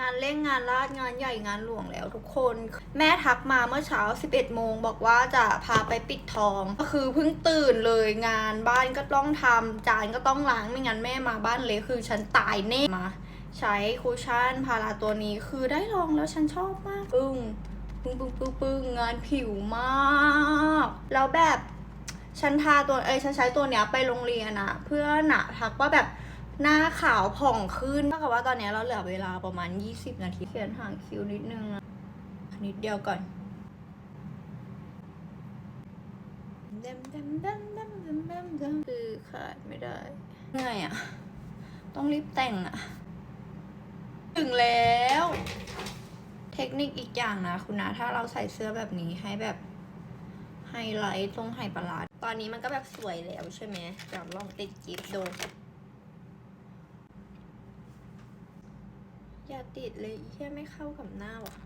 งานเร่งงานลาดงานใหญ่งานหลวงแล้วทุกคน แม่ทักมาเมื่อเช้า 11 โมง บอกว่าจะพาไปปิดทอง ก็คือเพิ่งตื่นเลยงานบ้านก็ต้องทำจานก็ต้องล้างไม่งั้นแม่มาบ้านเละคือฉันตายแน่มา ใช้คูชั่นพาราตัวนี้คือได้ลองแล้วฉันชอบมากปึ้งปึ้งปึ้งปึ้งปึ้งงานผิวมากแล้วแบบฉันทาตัวเอ้ยฉันใช้ตัวเนี้ยไปโรงเรียนอะเพื่อนอะทักว่าแบบ หน้าขาวผ่องขึ้นเท่ากับว่าตอนเนี้ยเราเหลือเวลาประมาณ 20 นาทีเขียนหางคิ้วนิดนึงอะนิดเดียวก่อนเดมเดมเดมเดมเดมเดมเดมคือขาดไม่ได้เหนื่อยอะต้องรีบแต่งอะถึงแล้ว เทคนิคอีกอย่างนะคุณนะ ถ้าเราใส่เสื้อแบบนี้ให้แบบไฮไลท์ตรงไฮปลาด ตอนนี้มันก็แบบสวยแล้วใช่ไหมเดี๋ยวลองติดจิ๊บดู อย่าติดเลยแค่ไม่เข้ากับหน้าว่ะ